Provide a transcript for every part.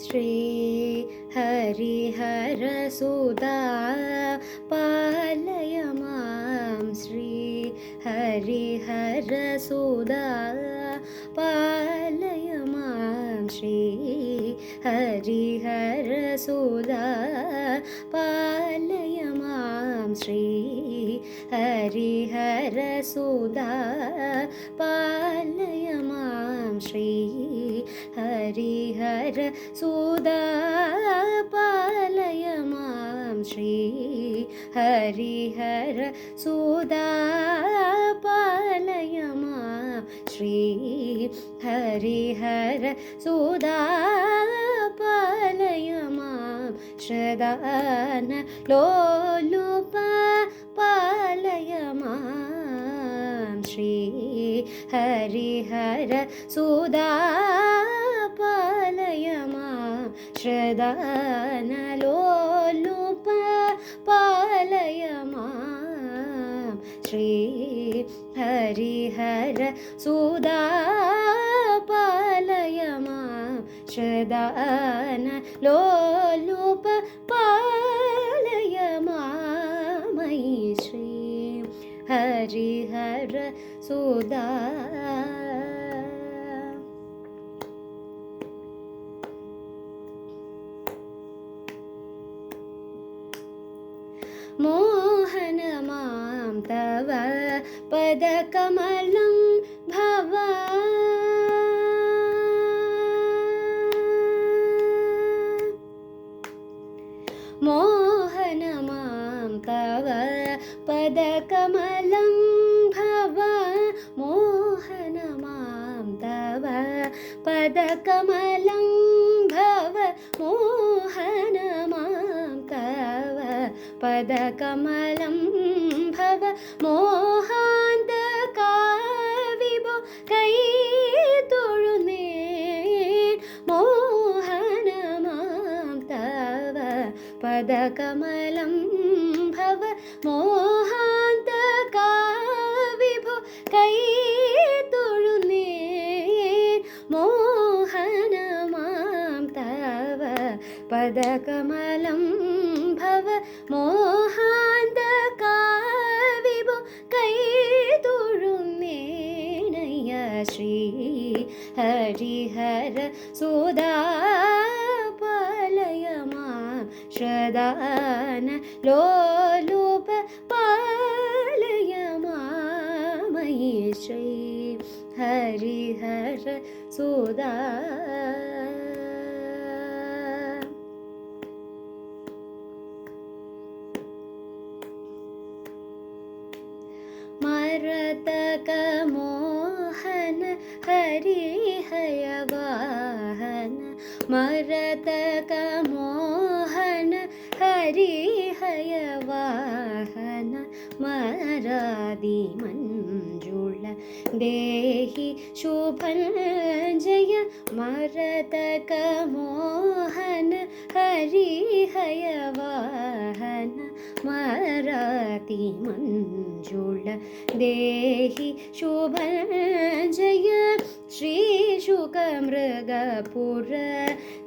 श्री हरिहरसुधा पालय मां श्री हरिहरसुधा पालय मां श्री हरिहरसुधा पालय मां श्री हरिहरसुधा पालय मां श्री हरिहर सुदा पालय मां श्री हरिहर सुदा पालय मां श्री हरिहर सुदा पालय मां श्रदान लोलुप पालय मां श्री हरिहर सुदा पालय ക്ഷതനലോലുപ പാലയമാം ശ്രീ ഹരിഹര സുധാ പാലയമാം ക്ഷതന ലോലുപ പാലയമാമൈ ശ്രീ ഹരിഹര സുധാ मोहन मां तव पदकमलं भव। मोहन मां तव पदकमलं भव। मोहन मां तव पदकमलं पदकमलं भव मोहान्तकाविभो कै तुळुने मोहन मां तव पदकमलं भव मोहान्तकाविभो कै तुळुने मोहन मां तव पदकमलं മോഹാന്ത കാവിബു കൈ തൊഴുന്നേനയ ശ്രീ ഹരിഹര സുധാ പലയമാ ശ്രദാന ലോലുപ പാലയമാമയി ശ്രീ ഹരിഹര സുധാ मरतकमोहन हरिहयवाहन। मरतकमोहन हरिहयवाहन। मरादिमञ्जुळ देहि शुभञ्जय। मरतकमोहन हरिहयवाहन मरातिमञ्जुळ देहि शुभञ्जय श्रीशुकमृगपुर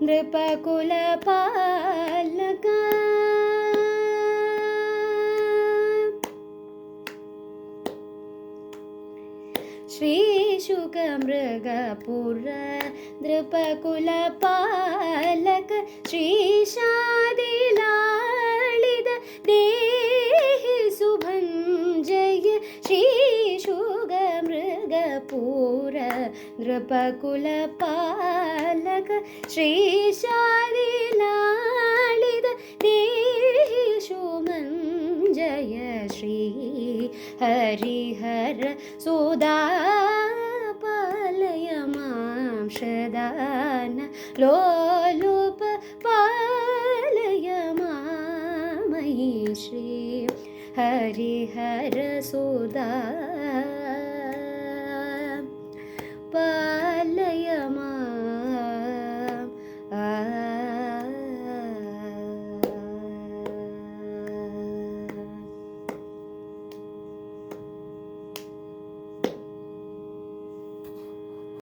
नृपकुलपालक श्रीशुकमृगपुर नृपकुलपालक श्रीशादिलाळिद श्रीशुगमृगपुर नृपकुलपालक श्रीशादिलाळिद देहि शुभञ्जय श्री हरिहर सुदा पालय मां लोलुप पालय मां मयि श्री हरिहर सुदा